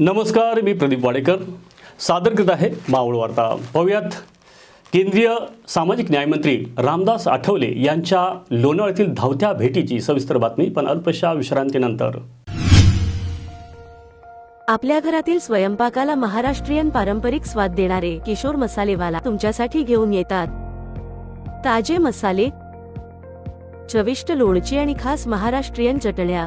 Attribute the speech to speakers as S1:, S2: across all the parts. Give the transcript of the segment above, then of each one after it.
S1: नमस्कार मी प्रदीप वाडेकर. सादर करत आहे मावळ वार्ता. पाहूयात केंद्रीय सामाजिक न्यायमंत्री रामदास आठवले यांच्या लोणावळ्यातील धावत्या भेटीची सविस्तर बातमी पण अल्पशा विश्रांतीनंतर.
S2: आपल्या घरातील स्वयंपाकाला महाराष्ट्रीयन पारंपरिक स्वाद देणारे किशोर मसालेवाला तुमच्यासाठी घेऊन येतात. ताजे मसाले चविष्ट लोणची आणि खास महाराष्ट्रीयन चटण्या.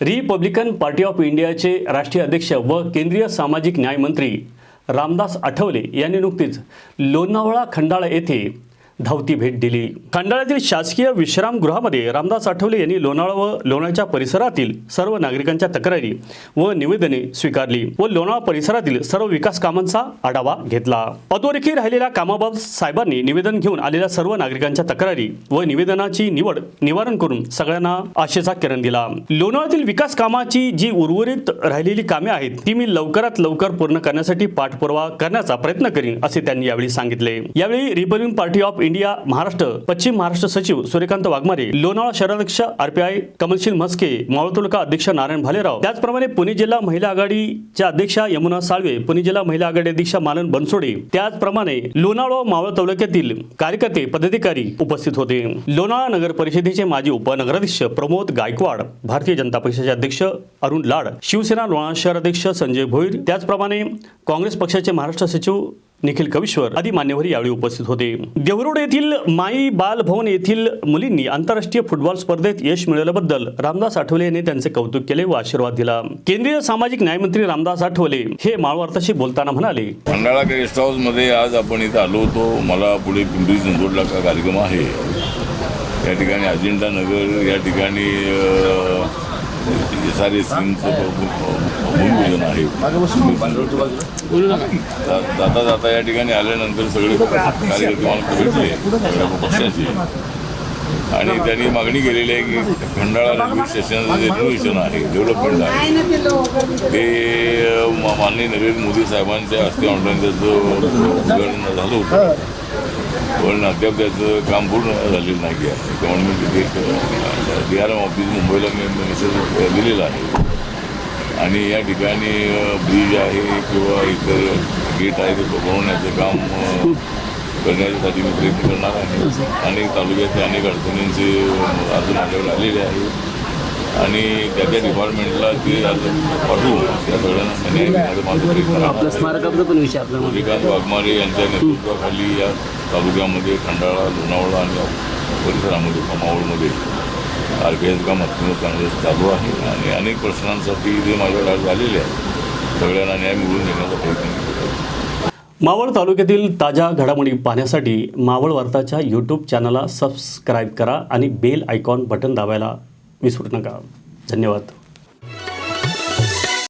S1: रिपब्लिकन पार्टी ऑफ इंडियाचे राष्ट्रीय अध्यक्ष व केंद्रीय सामाजिक न्याय मंत्री रामदास आठवले यांनी नुकतीच लोणावळा खंडाळा येथे धावती भेट दिली. खंडाळ्यातील शासकीय विश्रामगृहामध्ये रामदास आठवले यांनी लोणावळा व लोणाच्या परिसरातील सर्व नागरिकांच्या तक्रारी व निवेदने स्वीकारली व लोणावळा परिसरातील सर्व विकास कामांचा आढावा घेतला. अधोरेखी राहिलेल्या कामाबाबत साहेबांनी निवेदन घेऊन आलेल्या सर्व नागरिकांच्या तक्रारी व निवेदनाची निवड निवारण करून सगळ्यांना आशेचा किरण दिला. लोणावळ्यातील विकास कामाची जी उर्वरित राहिलेली कामे आहेत ती मी लवकरात लवकर पूर्ण करण्यासाठी पाठपुरावा करण्याचा प्रयत्न करीन असे त्यांनी यावेळी सांगितले. यावेळी Republican Party of India Maharashtra पश्चिम महाराष्ट्र सचिव सूर्यकांत वाघमारे लोणावळा शहराध्यक्ष आरपीआय कमलशील म्हस्के मावळ तालुका अध्यक्ष नारायण भालेराव. त्याचप्रमाणे पुणे जिल्हा महिला आघाडीच्या अध्यक्षा यमुना साळवे पुणे जिल्हा महिला आघाडी अध्यक्षा मालन बनसोडे त्याचप्रमाणे लोणावळा मावळ तालुक्यातील कार्यकर्ते पदाधिकारी उपस्थित होते. लोणावळा नगर परिषदेचे माजी उपनगराध्यक्ष प्रमोद गायकवाड भारतीय जनता पक्षाचे अध्यक्ष अरुण लाड शिवसेना लोणावळा शहर अध्यक्ष संजय भोईर त्याचप्रमाणे काँग्रेस पक्षाचे महाराष्ट्र सचिव निखिल कविश्वर आदी मान्यवर यावेळी उपस्थित होते. देवरोड येथील माई बाल भवन येथील मुलींनी आंतरराष्ट्रीय फुटबॉल स्पर्धेत यश मिळवल्याबद्दल रामदास आठवले यांनी त्यांचे कौतुक केले व आशीर्वाद दिला. केंद्रीय सामाजिक न्यायमंत्री रामदास आठवले हे माळवार्ताशी बोलताना म्हणाले
S3: खंडाळा गेस्ट हाऊसमध्ये आज आपण इथं आलो होतो. मला पुढे पिंपरी चिंचवडला का कार्यक्रम आहे? या ठिकाणी अजिंठा नगर या ठिकाणी सारे सिंगचं भूमिपूजन आहे जा- जाता जाता या ठिकाणी आल्यानंतर सगळे कार्यकर्ते मला भेटले सगळ्या पक्षाचे. आणि त्यांनी मागणी केलेली आहे की खंडाळा रेल्वे स्टेशनचं जे रिनोव्हेशन आहे डेव्हलपमेंट आहे ते मा- माननीय नरेंद्र मोदी साहेबांच्या हस्ते ऑनलाईन त्याचं उद्घाटन झालं होतं. पण अद्याप त्याचं काम पूर्ण झालेलं नाही आहे. गव्हर्नमेंट तिथे डी आर एम ऑफिस मुंबईला मी मिनिस्टर दिलेलं आहे. आणि या ठिकाणी ब्रिज आहे किंवा इतर गेट आहे ते बनवण्याचं काम करण्यासाठी मी प्रयत्न करणार आहे. अनेक तालुक्यातले अनेक अडचणींचे अजून माझ्याकडे आलेले आहे. आणि त्या त्या डिपार्टमेंटला ते आज पाठवून त्या सगळ्यांना न्याय देण्याचं माझं प्रयत्न राहणार
S4: आपलं
S3: आहे.
S4: स्मारकाचा पण विषय आपला
S3: सूर्यकांत वाघमारे यांच्या नेतृत्वाखाली या तालुक्यामध्ये खंडाळा लोणावळा आणि परिसरामध्ये कमावळमध्ये आर पी एस काम अत्यंत चांगलं चालू आहे आणि अनेक प्रश्नांसाठी जे माझ्याकडे झालेले आहेत. सगळ्यांना न्याय मिळवून देण्याचा प्रयत्न
S1: मावळ तालुक्यातील ताज्या घडामोडी पाहण्यासाठी मावळ वार्ताच्या यूट्यूब चॅनलला सबस्क्राईब करा आणि बेल आयकॉन बटन दाबायला विसरू नका. धन्यवाद.